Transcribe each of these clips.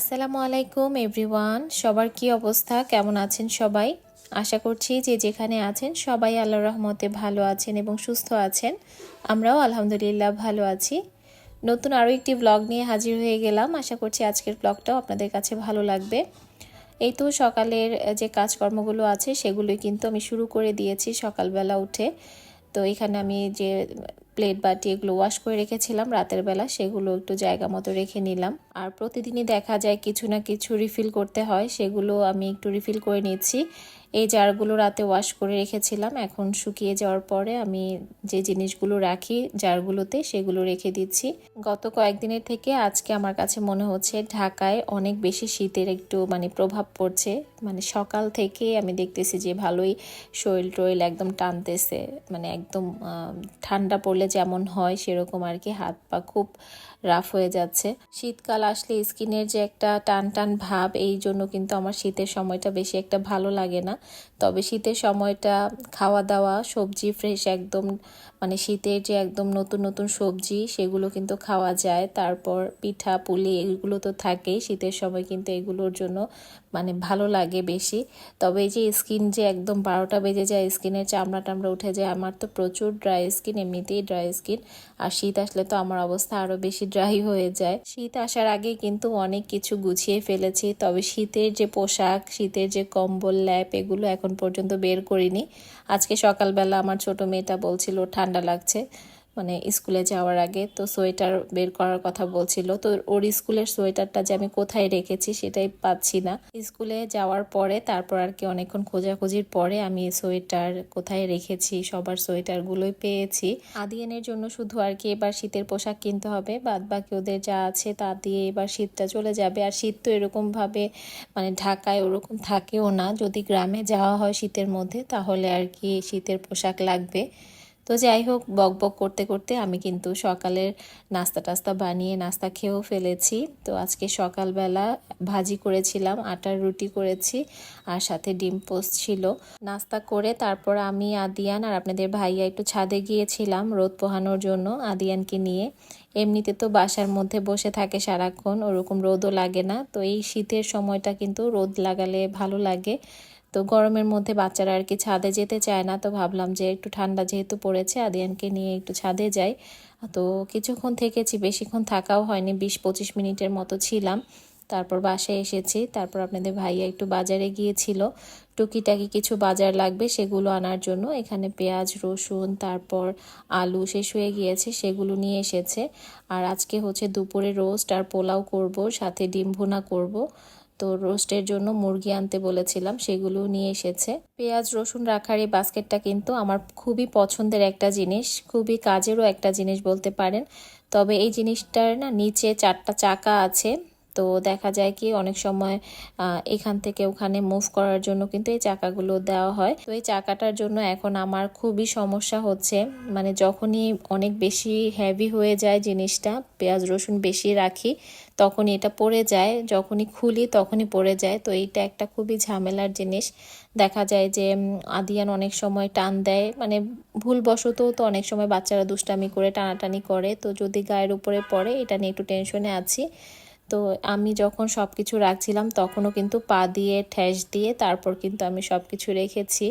আসসালামু আলাইকুম, এভরিওয়ান। সবার কি অবস্থা? কেমন আছেন সবাই? আশা করছি যে যেখানে আছেন সবাই আল্লাহ রহমতে ভালো আছেন এবং সুস্থ আছেন। আমরাও আলহামদুলিল্লাহ ভালো আছি। নতুন আরও একটি ব্লগ নিয়ে হাজির হয়ে গেলাম। আশা করছি আজকের ব্লগটাও আপনাদের কাছে ভালো লাগবে। এই তো সকালের যে কাজকর্মগুলো আছে সেগুলোই কিন্তু আমি শুরু করে দিয়েছি সকালবেলা উঠে। তো এখানে আমি যে প্লেট বাটি এগুলো ওয়াশ করে রেখেছিলাম। রাতের বেলা সেগুলো একটু জায়গা মতো রেখে নিলাম। আর প্রতিদিনই দেখা যায় কিছু না কিছু রিফিল করতে হয়। সেগুলো আমি একটু রিফিল করে নিচ্ছি। এই জারগুলো রাতে ওয়াশ করে রেখেছিলাম। এখন শুকিয়ে যাওয়ার পরে আমি যে জিনিসগুলো রাখি জারগুলোতে সেগুলো রেখে দিচ্ছি। গত কয়েকদিনের থেকে আজকে আমার কাছে মনে হচ্ছে ঢাকায় অনেক বেশি শীতের একটু মানে প্রভাব পড়ছে। মানে সকাল থেকে আমি দেখতেছি যে ভালোই শরীর টরইল একদম টানতেছে। মানে একদম ঠান্ডা পড়লে যেমন হয় সেরকম আর কি হাত পা খুব রাফ হয়ে যাচ্ছে। শীতকাল আসলে স্কিনের যে একটা টান টান ভাব, এই জন্য কিন্তু আমার শীতের সময়টা বেশি একটা ভালো লাগে না। তবে শীতের সময়টা খাওয়া দাওয়া সবজি ফ্রেশ একদম মানে শীতের যে একদম নতুন নতুন সবজি, সেগুলো কিন্তু খাওয়া যায়। তারপর পিঠা, পুলি, এগুলো তো থাকেই। শীতের সময় কিন্তু এগুলোর জন্য মানে ভালো লাগে বেশি। তবে এই যে স্কিন যে একদম বারোটা বেজে যায় স্কিনের চামড়া টামড়া উঠে যায়, আমার তো প্রচুর ড্রাই স্কিন এমনিতেই ড্রাই স্কিন আর শীত আসলে তো আমার অবস্থা আরও বেশি ড্রাই হয়ে যায়। শীত আসার আগে কিন্তু অনেক কিছু গুছিয়ে ফেলেছি, তবে শীতের যে পোশাক, শীতের যে কম্বল, ল্যাপ, এগুলো এখন পর্যন্ত বের করিনি। আজকে সকালবেলা আমার ছোট মেয়েটা বলছিল ঠান্ডা লাগছে। মানে স্কুলে যাওয়ার আগে তো সোয়েটার বের করার কথা বলছিল। তো ওর স্কুলের সোয়েটারটা যে আমি কোথায় রেখেছি সেটাই পাচ্ছি না। স্কুলে যাওয়ার পরে, তারপর আর কি অনেকক্ষণ খোঁজাখুঁজির পরে আমি সোয়েটার কোথায় রেখেছি, সবার সোয়েটারগুলোই পেয়েছি। আদিয়ানের জন্য শুধু আর কি এবার শীতের পোশাক কিনতে হবে বাদ বাকি ওদের যা আছে তা দিয়ে এবার শীতটা চলে যাবে। আর শীত তো এরকমভাবে মানে ঢাকায় ওরকম থাকেও না। যদি গ্রামে যাওয়া হয় শীতের মধ্যে, তাহলে আর কি শীতের পোশাক লাগবে। তো যাই হোক বক বক করতে করতে আমি কিন্তু সকালের নাস্তা টাস্তা বানিয়ে নাস্তা খেয়েও ফেলেছি। তো আজকে সকালবেলা ভাজি করেছিলাম, আটার রুটি করেছি আর সাথে ডিম পোস্ট ছিল। নাস্তা করে তারপর আমি আদিয়ান আর আপনাদের ভাইয়া একটু ছাদে গিয়েছিলাম রোদ পোহানোর জন্য আদিয়ানকে নিয়ে। এমনিতে তো বাসার মধ্যে বসে থাকে সারাক্ষণ, ওরকম রোদও লাগে না। তো এই শীতের সময়টা কিন্তু রোদ লাগালে ভালো লাগে। তো গরমের মধ্যে বাচ্চারা আর কি ছাদে যেতে চায় না, তো ভাবলাম যে একটু ঠান্ডা যেহেতু পড়েছে, আদিয়ানকে নিয়ে একটু ছাদে যাই। তো কিছুক্ষণ থেকেছি, বেশিক্ষণ থাকাও হয়নি, বিশ পঁচিশ মিনিটের মতো ছিলাম। তারপর বাসায় এসেছি, তারপর আপনাদের ভাইয়া একটু বাজারে গিয়েছিল। টুকিটাকি কিছু বাজার লাগবে, সেগুলো আনার জন্য। এখানে পেঁয়াজ, রসুন, তারপর আলু শেষ হয়ে গিয়েছে, সেগুলো নিয়ে এসেছে। আর আজকে হচ্ছে দুপুরে রোস্ট আর পোলাও করব, সাথে ডিম ভুনা করব। তো রোস্টের জন্য মুরগি আনতে বলেছিলাম, সেগুলো নিয়ে এসেছে। পেঁয়াজ, রসুন রাখার এই বাস্কেটটা কিন্তু আমার খুবই পছন্দের একটা জিনিস, খুবই কাজেরও একটা জিনিস বলতে পারেন। তবে এই জিনিসটার না নিচে চারটা চাকা আছে, তো দেখা যায় কি অনেক সময় এখান থেকে ওখানে মুভ করার জন্য কিন্তু এই চাকাগুলো দেওয়া হয়। তো এই চাকাটার জন্য এখন আমার খুবই সমস্যা হচ্ছে মানে যখনই অনেক বেশি হেভি হয়ে যায় জিনিসটা, পেঁয়াজ, রসুন বেশি রাখি তখনই এটা পড়ে যায়, যখনই খুলি তখনই পড়ে যায়। তো এইটা একটা খুবই ঝামেলার জিনিস। দেখা যায় যে আদিয়ান অনেক সময় টান দেয়। মানে ভুলবশত তো অনেক সময় বাচ্চারা দুষ্টামি করে, টানাটানি করে। তো যদি গায়ের উপরে পড়ে, এটা নিয়ে একটু টেনশনে আছি। তো আমি যখন সব কিছু রাখছিলাম, তখনও কিন্তু পা দিয়ে, ঠেস দিয়ে তারপর কিন্তু আমি সব কিছু রেখেছি।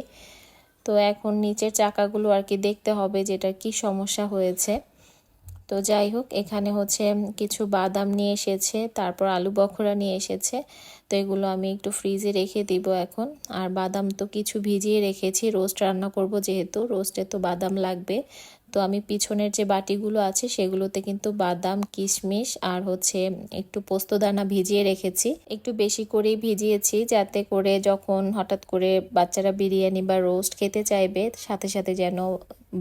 তো এখন নিচের চাকাগুলো আর কি দেখতে হবে যেটা কি সমস্যা হয়েছে। তো যাই হোক, এখানে হচ্ছে কিছু বাদাম নিয়ে এসেছে, তারপর আলু বখরা নিয়ে এসেছে। তো এগুলো আমি একটু ফ্রিজে রেখে দিব এখন। আর বাদাম তো কিছু ভিজিয়ে রেখেছি, রোস্ট রান্না করব যেহেতু, রোস্টে তো বাদাম লাগবে। তো আমি পিছনের যে বাটিগুলো আছে, সেগুলোতে কিন্তু বাদাম, কিশমিশ আর হচ্ছে একটু পোস্তদানা ভিজিয়ে রেখেছি। একটু বেশি করেই ভিজিয়েছি যাতে করে যখন হঠাৎ করে বাচ্চারা বিরিয়ানি বা রোস্ট খেতে চাইবে, সাথে সাথে যেন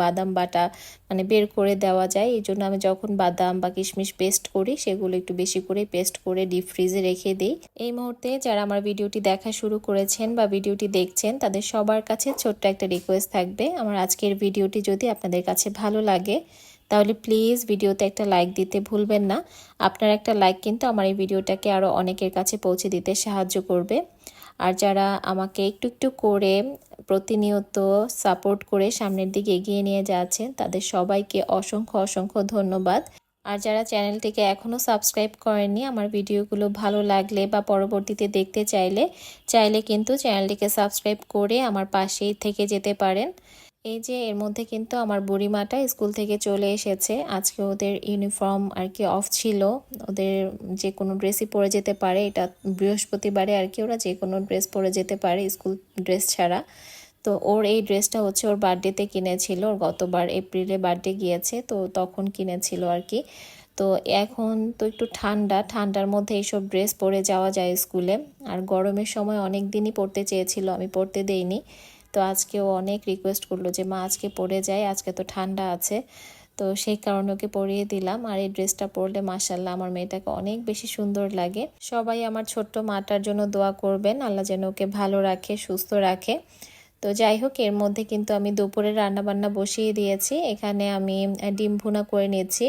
বাদাম বাটা মানে বের করে দেওয়া যায়। এই জন্য আমি যখন বাদাম বা কিশমিশ পেস্ট করি, সেগুলো একটু বেশি করে পেস্ট করে ডিপ ফ্রিজে রেখে দিই। এই মুহূর্তে যারা আমার ভিডিওটি দেখা শুরু করেছেন বা ভিডিওটি দেখছেন, তাদের সবার কাছে ছোট্ট একটা রিকোয়েস্ট থাকবে। আমার আজকের ভিডিওটি যদি আপনাদের কাছে ভালো লাগে, তাহলে প্লিজ ভিডিওতে একটা লাইক দিতে ভুলবেন না। আপনার একটা লাইক কিন্তু আমার এই ভিডিওটাকে আরও অনেকের কাছে পৌঁছে দিতে সাহায্য করবে। আর যারা আমাকে একটু একটু করে প্রতিনিয়ত সাপোর্ট করে সামনের দিকে এগিয়ে নিয়ে যাচ্ছেন, তাদের সবাইকে অসংখ্য অসংখ্য ধন্যবাদ। আর যারা চ্যানেলটিকে এখনও সাবস্ক্রাইব করেননি, আমার ভিডিওগুলো ভালো লাগলে বা পরবর্তীতে দেখতে চাইলে চাইলে কিন্তু চ্যানেলটিকে সাবস্ক্রাইব করে আমার পাশেই থেকে যেতে পারেন। এই যে এর মধ্যে কিন্তু আমার বুড়িমাটা স্কুল থেকে চলে এসেছে। আজকে ওদের ইউনিফর্ম আর কি অফ ছিল। ওদের যে কোনো ড্রেসই পরে যেতে পারে। এটা বৃহস্পতিবারে আর কি ওরা যে কোনো ড্রেস পরে যেতে পারে স্কুল ড্রেস ছাড়া। তো ওর এই ড্রেসটা হচ্ছে ওর বার্থডেতে কিনেছিল। ওর গতবার এপ্রিলে বার্থডে গিয়েছে, তো তখন কিনেছিল আর কি। তো এখন তো একটু ঠান্ডা। ঠান্ডার মধ্যে এইসব ড্রেস পরে যাওয়া যায় স্কুলে। আর গরমের সময় অনেক দিনই পড়তে চেয়েছিল। আমি পড়তে দেইনি। তো আজকে ও অনেক রিকোয়েস্ট করল যে, মা, আজকে পরে যায় আজকে তো ঠান্ডা আছে। তো সেই কারণে ওকে পরিয়ে দিলাম। আর এই ড্রেসটা পরলে মাসাল্লাহ আমার মেয়েটাকে অনেক বেশি সুন্দর লাগে। সবাই আমার ছোট্ট মাটার জন্য দোয়া করবেন। আল্লাহ যেন ওকে ভালো রাখে, সুস্থ রাখে। তো যাই হোক, এর মধ্যে কিন্তু আমি দুপুরে রান্নাবান্না বসিয়ে দিয়েছি। এখানে আমি ডিম ভুনা করে নিয়েছি।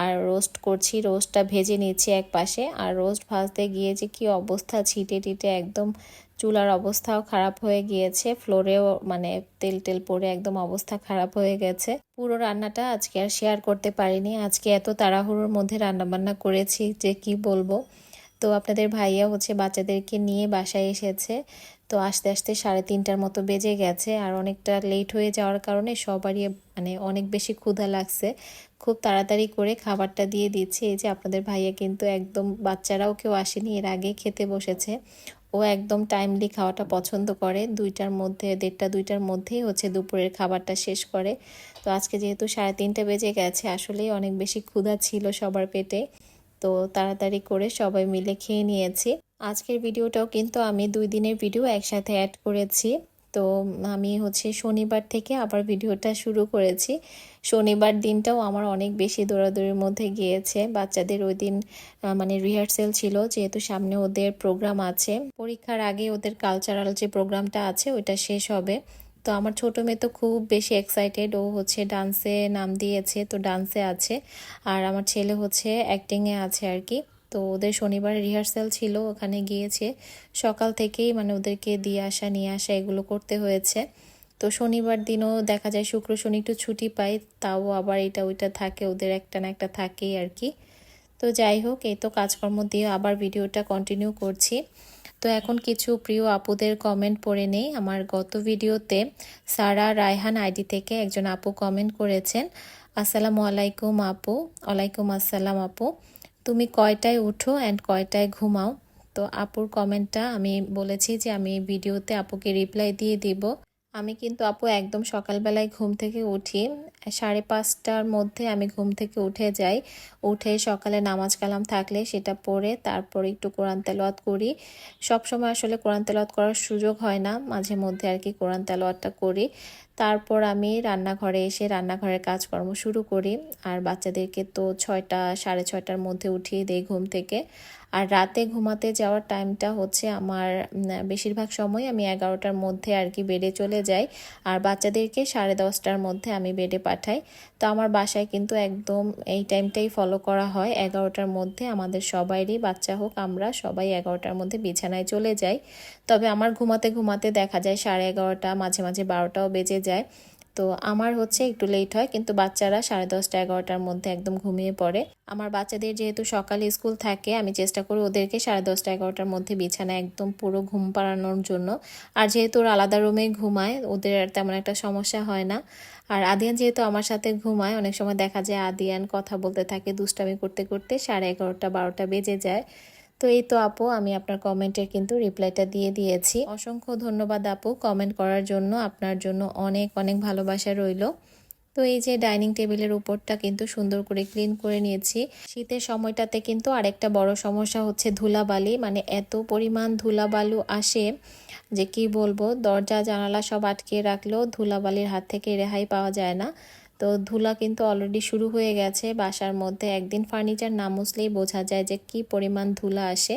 আর রোস্ট করছি রোস্টটা ভেজে নিচ্ছি এক পাশে আর রোস্ট ভাজতে গিয়ে যে কি অবস্থা ছিটে টিটে একদম চুলার অবস্থাও খারাপ হয়ে গিয়েছে, ফ্লোরেও মানে তেল টেল পড়ে একদম অবস্থা খারাপ হয়ে গেছে। পুরো রান্নাটা আজকে আর শেয়ার করতে পারিনি। আজকে এত তাড়াহুড়োর মধ্যে রান্নাবান্না করেছি যে কি বলব। তো আপনাদের ভাইয়া হচ্ছে বাচ্চাদেরকে নিয়ে বাসায় এসেছে। তো আস্তে আস্তে সাড়ে তিনটার মতো বেজে গেছে আর অনেকটা লেট হয়ে যাওয়ার কারণে সবারই মানে অনেক বেশি ক্ষুধা লাগছে। খুব তাড়াতাড়ি করে খাবারটা দিয়ে দিচ্ছে। এই যে আপনাদের ভাইয়া কিন্তু একদম বাচ্চারাও কেউ আসেনি, এর আগে খেতে বসেছে। ও একদম টাইমলি খাওয়াটা পছন্দ করে। দুইটার মধ্যে, দেড়টা দুইটার মধ্যেই হচ্ছে দুপুরের খাবারটা শেষ করে। তো আজকে যেহেতু সাড়ে তিনটে বেজে গেছে, আসলেই অনেক বেশি ক্ষুধা ছিল সবার পেটে। তো তাড়াতাড়ি করে সবাই মিলে খেয়ে নিয়েছি। আজকের ভিডিওটাও কিন্তু আমি দুই দিনের ভিডিও একসাথে অ্যাড করেছি। তো আমি হচ্ছে শনিবার থেকে আবার ভিডিওটা শুরু করেছি। শনিবার দিনটাও আমার অনেক বেশি দৌড়াদৌড়ির মধ্যে গিয়েছে। বাচ্চাদের ওই দিন মানে রিহার্সেল ছিল, যেহেতু সামনে ওদের প্রোগ্রাম আছে। পরীক্ষার আগে ওদের কালচারাল যে প্রোগ্রামটা আছে, ওইটা শেষ হবে। তো আমার ছোটো মেয়ে তো খুব বেশি এক্সাইটেড ও হচ্ছে ডান্সে নাম দিয়েছে, তো ডান্সে আছে। আর আমার ছেলে হচ্ছে অ্যাক্টিংয়ে আছে আর কি। তো ওদের শনিবার রিহার্সাল ছিল, ওখানে গিয়েছে। সকাল থেকেই মানে ওদেরকে দিয়ে আসা, নিয়ে আসা এগুলো করতে হয়েছে। তো শনিবার দিনও দেখা যায় শুক্র, শনি একটু ছুটি পাই তাও আবার এটা ওইটা থাকে, ওদের একটা না একটা থাকেই আর কি। তো যাই হোক, এই তো কাজকর্ম দিয়ে আবার ভিডিওটা কন্টিনিউ করছি। তো এখন কিছু প্রিয় আপুদের কমেন্ট পড়ে নেই। আমার গত ভিডিওতে সারা রায়হান আইডি থেকে একজন আপু কমেন্ট করেছেন। আসসালামু আলাইকুম আপু, ওয়ালাইকুম আসসালাম আপু। তুমি কয়টায় উঠো অ্যান্ড কয়টায় ঘুমাও? তো আপুর কমেন্টটা আমি বলেছি যে আমি ভিডিওতে আপুকে রিপ্লাই দিয়ে দিব। আমি কিন্তু আপু একদম সকালবেলায় ঘুম থেকে উঠি সাড়ে পাঁচটার মধ্যে আমি ঘুম থেকে উঠে যাই। উঠে সকালে নামাজ কালাম থাকলে সেটা পড়ে তারপর একটু কোরআন তেলোয়াত করি। সব সময় আসলে কোরআন তেলোয়াত করার সুযোগ হয় না, মাঝে মধ্যে আর কি কোরআন তেলোয়াতটা করি। তারপর আমি রান্নাঘরে এসে রান্নাঘরের কাজকর্ম শুরু করি। আর বাচ্চাদেরকে তো ছয়টা, সাড়ে ছয়টার মধ্যে উঠিয়ে দেই ঘুম থেকে। আর রাতে ঘুমাতে যাওয়ার টাইমটা হচ্ছে আমার বেশিরভাগ সময় আমি এগারোটার মধ্যে আর কি বেডে চলে যাই। আর বাচ্চাদেরকে সাড়ে দশটার মধ্যে আমি বেডে পাঠাই। তো আমার বাসায় কিন্তু একদম এই টাইমটাই ফলো করা হয়। এগারোটার মধ্যে আমাদের সবাইরই বাচ্চা হোক, আমরা সবাই এগারোটার মধ্যে বিছানায় চলে যাই। তবে আমার ঘুমাতে ঘুমাতে দেখা যায় সাড়ে এগারোটা, মাঝে মাঝে বারোটাও বেজে যায়। তো আমার হচ্ছে একটু লেট হয়, কিন্তু বাচ্চারা সাড়ে দশটা, এগারোটার মধ্যে একদম ঘুমিয়ে পড়ে। আমার বাচ্চাদের যেহেতু সকালে স্কুল থাকে, আমি চেষ্টা করি ওদেরকে সাড়ে দশটা, এগারোটার মধ্যে বিছানা একদম পুরো ঘুম পাড়ানোর জন্য। আর যেহেতু ওরা আলাদা রুমে ঘুমায়, ওদের আর তেমন একটা সমস্যা হয় না। আর আদিয়ান যেহেতু আমার সাথে ঘুমায়, অনেক সময় দেখা যায় আদিয়ান কথা বলতে থাকে দুষ্টামি করতে করতে সাড়ে এগারোটা, বারোটা বেজে যায়। তো এই তো আপু, আমি আপনার কমেন্টের কিন্তু রিপ্লাইটা দিয়ে দিয়েছি। অসংখ্য ধন্যবাদ আপু কমেন্ট করার জন্য, আপনার জন্য অনেক অনেক ভালোবাসা রইল। তো এই যে ডাইনিং টেবিলের উপরটা কিন্তু সুন্দর করে ক্লিন করে নিয়েছি। শীতের সময়টাতে কিন্তু আরেকটা বড় সমস্যা হচ্ছে ধুলাবালি মানে এত পরিমাণ ধুলাবালু আসে যে কি বলব, দরজা, জানালা সব আটকে রাখলেও ধুলাবালির হাত থেকে রেহাই পাওয়া যায় না। তো ধুলা কিন্তু অলরেডি শুরু হয়ে গেছে। বাসার মধ্যে একদিন ফার্নিচার না মুছলেই বোঝা যায় যে কি পরিমাণ ধুলা আসে।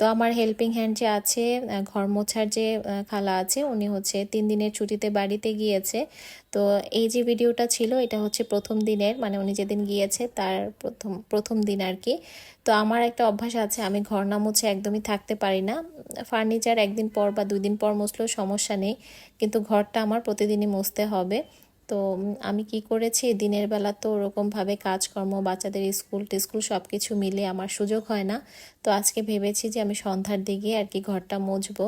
তো আমার হেল্পিং হ্যান্ড যে আছে ঘর মোছার যে খালা আছে, উনি হচ্ছে তিন দিনের ছুটিতে বাড়িতে গিয়েছে। তো এই যে ভিডিওটা ছিল, এটা হচ্ছে প্রথম দিনের মানে উনি যেদিন গিয়েছে তার প্রথম প্রথম দিন আর কি। তো আমার একটা অভ্যাস আছে, আমি ঘর না মুছে একদমই থাকতে পারি না। ফার্নিচার একদিন পর বা দুই দিন পর মুছলেও সমস্যা নেই, কিন্তু ঘরটা আমার প্রতিদিনই মুছতে হবে। তো আমি কি করেছি? দিনের বেলা তো ওরকমভাবে কাজকর্ম, বাচ্চাদের স্কুল টিস্কুল সব কিছু মিলে আমার সুযোগ হয় না। তো আজকে ভেবেছি যে আমি সন্ধ্যার দিকে আর কি ঘরটা মুছবো।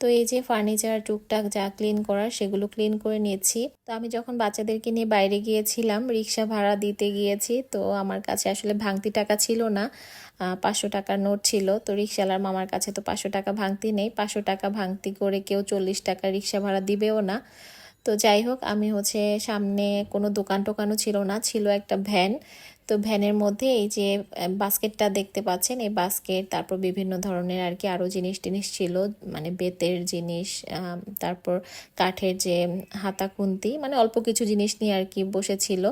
তো এই যে ফার্নিচার টুকটাক যা ক্লিন করার সেগুলো ক্লিন করে নিয়েছি তো আমি যখন বাচ্চাদেরকে নিয়ে বাইরে গিয়েছিলাম, রিক্সা ভাড়া দিতে গিয়েছি। তো আমার কাছে আসলে ভাঙতি টাকা ছিল না পাঁচশো টাকার নোট ছিল। তো রিক্সাওয়ালার মামার কাছে তো পাঁচশো টাকা ভাঙতি নেই। পাঁচশো টাকা ভাঙতি করে কেউ চল্লিশ টাকা রিক্সা ভাড়া দিবেও না। তো যাই হোক, আমি হচ্ছে সামনে কোনো দোকান টোকানও ছিল না, ছিল একটা ভ্যান। তো ভ্যানের মধ্যে এই যে বাস্কেটটা দেখতে পাচ্ছেন, এই বাস্কেট, তারপর বিভিন্ন ধরনের আর কি আরও জিনিস টিনিস ছিল মানে বেতের জিনিস তারপর কাঠের যে হাতা খুন্তি মানে অল্প কিছু জিনিস নিয়ে আর কি বসেছিল।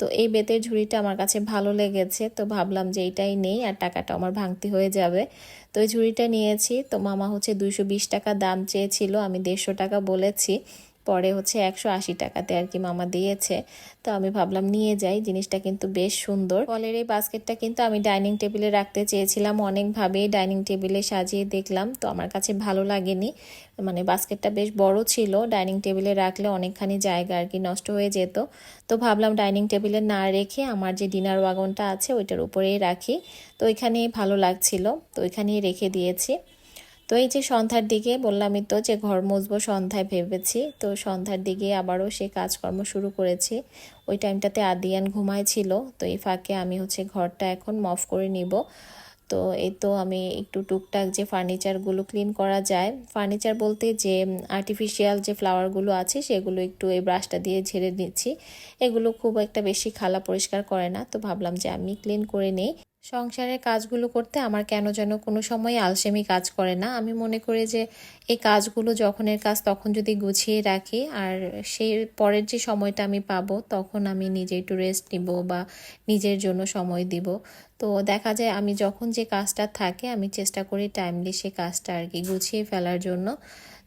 তো এই বেতের ঝুড়িটা আমার কাছে ভালো লেগেছে, তো ভাবলাম যে এইটাই নেই আর টাকাটা আমার ভাঙতি হয়ে যাবে। তো এই ঝুড়িটা নিয়েছি, তো মামা হচ্ছে দুইশো বিশ টাকা দাম চেয়েছিল, আমি দেড়শো টাকা বলেছি। পরে হচ্ছে একশো আশি টাকাতে আর কি মামা দিয়েছে। তো আমি ভাবলাম নিয়ে যাই, জিনিসটা কিন্তু বেশ সুন্দর। ফলের এই বাস্কেটটা কিন্তু আমি ডাইনিং টেবিলে রাখতে চেয়েছিলাম, অনেকভাবেই ডাইনিং টেবিলে সাজিয়ে দেখলাম। তো আমার কাছে ভালো লাগেনি। মানে বাস্কেটটা বেশ বড় ছিল, ডাইনিং টেবিলে রাখলে অনেকখানি জায়গা আর কি নষ্ট হয়ে যেত। তো ভাবলাম ডাইনিং টেবিলে না রেখে আমার যে ডিনার ওয়াগনটা আছে ওইটার উপরেই রাখি। তো ওইখানেই ভালো লাগছিল, তো ওইখানেই রেখে দিয়েছি। তো এই যে সন্ধ্যার দিকে বললামই তো যে ঘর মুছবো সন্ধ্যায় ভেবেছি, তো সন্ধ্যার দিকে আবারও সে কাজকর্ম শুরু করেছি। ওই টাইমটাতে আদিয়ান ঘুমাইছিল তো এই ফাঁকে আমি হচ্ছে ঘরটা এখন মফ করে নিব। তো এই তো আমি একটু টুকটাক যে ফার্নিচারগুলো ক্লিন করা যায়, ফার্নিচার বলতে যে আর্টিফিশিয়াল যে ফ্লাওয়ারগুলো আছে সেগুলো একটু এই ব্রাশটা দিয়ে ঝেড়ে নিচ্ছি। এগুলো খুব একটা বেশি খালা পরিষ্কার করে না, তো ভাবলাম যে আমি ক্লিন করে নেই। সংসারের কাজগুলো করতে আমার কেন যেন কোনো সময় আলসেমি কাজ করে না। আমি মনে করি যে এই কাজগুলো যখনের কাজ তখন যদি গুছিয়ে রাখি আর সেই পরের যে সময়টা আমি পাবো তখন আমি নিজে একটু রেস্ট নিব বা নিজের জন্য সময় দিব। তো দেখা যায় আমি যখন যে কাজটা থাকে আমি চেষ্টা করি টাইমলি সে কাজটা আর কি গুছিয়ে ফেলার জন্য।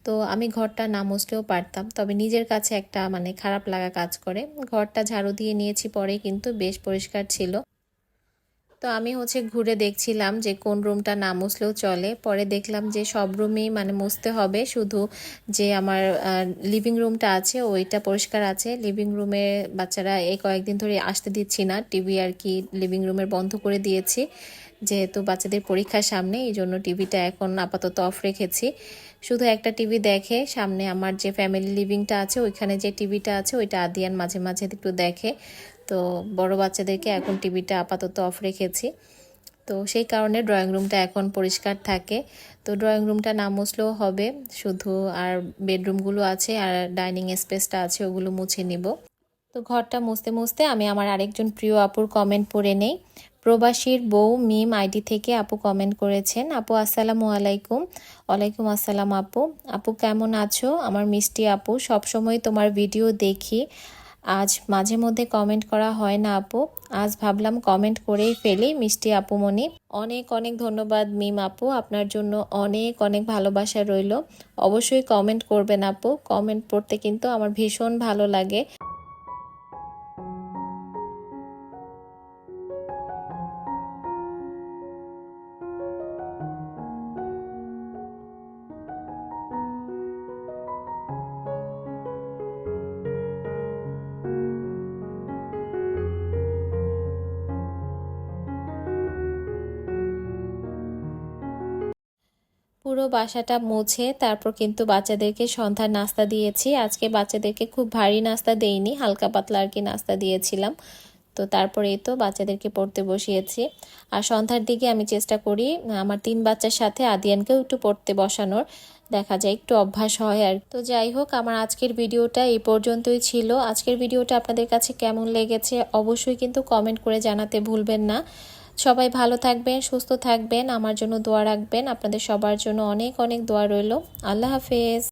তো আমি ঘরটা না মুছলেও পারতাম, তবে নিজের কাছে একটা মানে খারাপ লাগা কাজ করে। ঘরটা ঝাড়ু দিয়ে নিয়েছি পরে কিন্তু বেশ পরিষ্কার ছিল। তো আমি হচ্ছে ঘুরে দেখছিলাম যে কোন রুমটা না মুছলেও চলে। পরে দেখলাম যে সব রুমেই মানে মুছতে হবে, শুধু যে আমার লিভিং রুমটা আছে ওইটা পরিষ্কার আছে। লিভিং রুমে বাচ্চারা এই কয়েকদিন ধরে আসতে দিচ্ছি না টিভি আর কি লিভিং রুমের বন্ধ করে দিয়েছি, যেহেতু বাচ্চাদের পরীক্ষার সামনে, এই জন্য টিভিটা এখন আপাতত অফ রেখেছি। শুধু একটা টিভি দেখে, সামনে আমার যে ফ্যামিলি লিভিংটা আছে, ওইখানে যে টিভিটা আছে, ওইটা আদিয়ান মাঝে মাঝে একটু দেখে। তো বড় বাচ্চাদেরকে এখন টিভিটা আপাতত অফ রেখেছি। তো সেই কারণে ড্রয়িং রুমটা এখন পরিষ্কার থাকে। তো ড্রয়িং রুমটা না মুছলেও হবে, শুধু আর বেডরুমগুলো আছে আর ডাইনিং স্পেসটা আছে, ওগুলো মুছে নিব। তো ঘরটা মুছতে মুছতে আমি আমার আরেকজন প্রিয় আপুর কমেন্ট পড়ে নেই। প্রবাসীর বউ মিম আইডি থেকে আপু কমেন্ট করেছেন, আপু, আসসালামু আলাইকুম। ওয়ালাইকুম আসসালাম আপু। আপু, কেমন আছো? আমার মিষ্টি আপু, সবসময় তোমার ভিডিও দেখি। আজ মাঝে মধ্যে কমেন্ট করা হয় না আপু। আজ ভাবলাম কমেন্ট করেই ফেলি, মিষ্টি আপু মনি অনেক অনেক ধন্যবাদ মিম আপু, আপনার জন্য অনেক অনেক ভালোবাসা রইল। অবশ্যই কমেন্ট করবেন আপু। কমেন্ট পড়তে কিন্তু আমার ভীষণ ভালো লাগে। পুরো বাসাটা মুছে তারপর কিন্তু বাচ্চাদেরকে সন্ধ্যার নাস্তা দিয়েছি। আজকে বাচ্চাদেরকে খুব ভারী নাস্তা দেইনি, হালকা পাতলা আর কি নাস্তা দিয়েছিলাম। তো তারপরে এই তো বাচ্চাদেরকে পড়তে বসিয়েছি। আর সন্ধ্যার দিকে আমি চেষ্টা করি, আমার তিন বাচ্চার সাথে আদিয়ানকেও একটু পড়তে বসানোর। দেখা যায় একটু অভ্যাস হয় আর তো যাই হোক, আমার আজকের ভিডিওটা এই পর্যন্তই ছিল। আজকের ভিডিওটা আপনাদের কাছে কেমন লেগেছে অবশ্যই কিন্তু কমেন্ট করে জানাতে ভুলবেন না। সবাই ভালো থাকবেন, সুস্থ থাকবেন, আমার জন্য দোয়া রাখবেন। আপনাদের সবার জন্য অনেক অনেক দোয়া রইল। আল্লাহ হাফেজ।